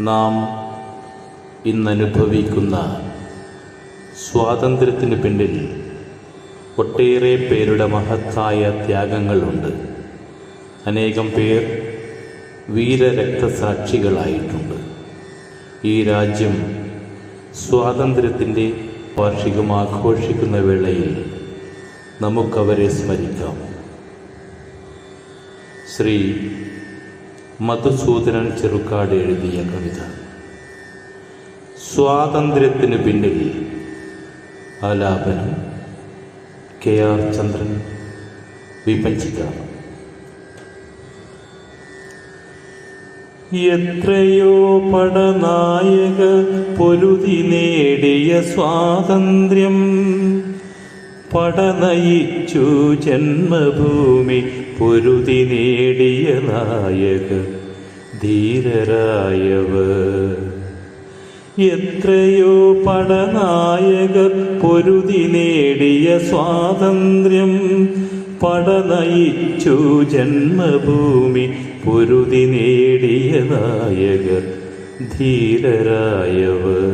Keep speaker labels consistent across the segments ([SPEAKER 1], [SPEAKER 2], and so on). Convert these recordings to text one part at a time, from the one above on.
[SPEAKER 1] നാം ഇന്നനുഭവിക്കുന്ന സ്വാതന്ത്ര്യത്തിന് പിന്നിൽ ഒട്ടേറെ പേരുടെ മഹത്തായ ത്യാഗങ്ങളുണ്ട്. അനേകം പേർ വീരരക്തസാക്ഷികളായിട്ടുണ്ട്. ഈ രാജ്യം സ്വാതന്ത്ര്യത്തിന്റെ വാർഷികം ആഘോഷിക്കുന്ന വേളയിൽ നമുക്കവരെ സ്മരിക്കാം. ശ്രീ മധുസൂദനൻ ചെറുക്കാട് എഴുതിയ കവിത. സ്വാതന്ത്ര്യത്തിന് പിന്നിൽ ആലാപനം കെ ആർ ചന്ദ്രൻ വിഭജിക്ക എത്രയോ പടനായക പൊരുതി നേടിയ സ്വാതന്ത്ര്യം പടനയിച്ചു ജന്മഭൂമി പൊരുതി നേടിയ നായക ധീരരായവർ. എത്രയോ പടനായകർ പൊരുതി നേടിയ സ്വാതന്ത്ര്യം പടനയിച്ചു ജന്മഭൂമി പൊരുതി നേടിയ നായകർ ധീരരായവർ.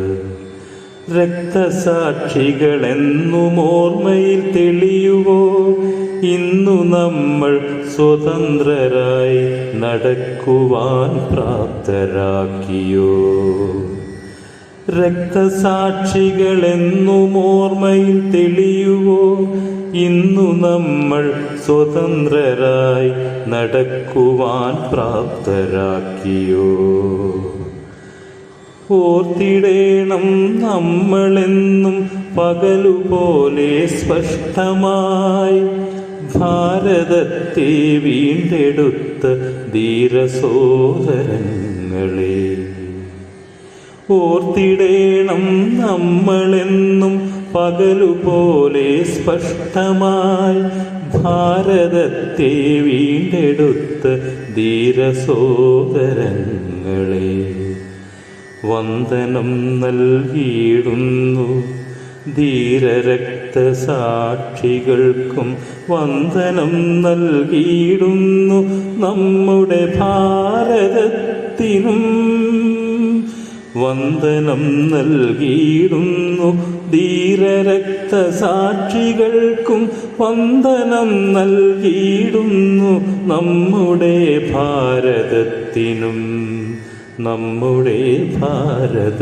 [SPEAKER 1] രക്തസാക്ഷികളെന്നും ഓർമ്മയിൽ തെളിയുവോ? ഇന്നു നമ്മൾ സ്വതന്ത്രരായി നടക്കുവാൻ പ്രാപ്തരാക്കിയോ? രക്തസാക്ഷികളെന്നും ഓർമ്മയിൽ തെളിയുവോ? ഇന്നു നമ്മൾ സ്വതന്ത്രരായി നടക്കുവാൻ പ്രാപ്തരാക്കിയോ? ഓർത്തിടേണം നമ്മളെന്നും പകലുപോലെ സ്പഷ്ടമായി. ഭാരതത്തെ വീണ്ടെടുത്ത ധീരസോദരങ്ങളെ. ഓർത്തിടേണം നമ്മളെന്നും പകലുപോലെ സ്പഷ്ടമായി. ഭാരതത്തെ വീണ്ടെടുത്ത ധീരസോദരങ്ങളെ. വന്ദനം നൽകിയിടുന്നു. ധീരരക്തസാക്ഷികൾക്കും വന്ദനം നൽകിയിടുന്നു നമ്മുടെ ഭാരതത്തിനും. വന്ദനം നൽകിയിടുന്നു ധീരരക്തസാക്ഷികൾക്കും വന്ദനം നൽകിയിടുന്നു നമ്മുടെ ഭാരതത്തിനും. നമ്മുടെ ഭാരതത്തിനും.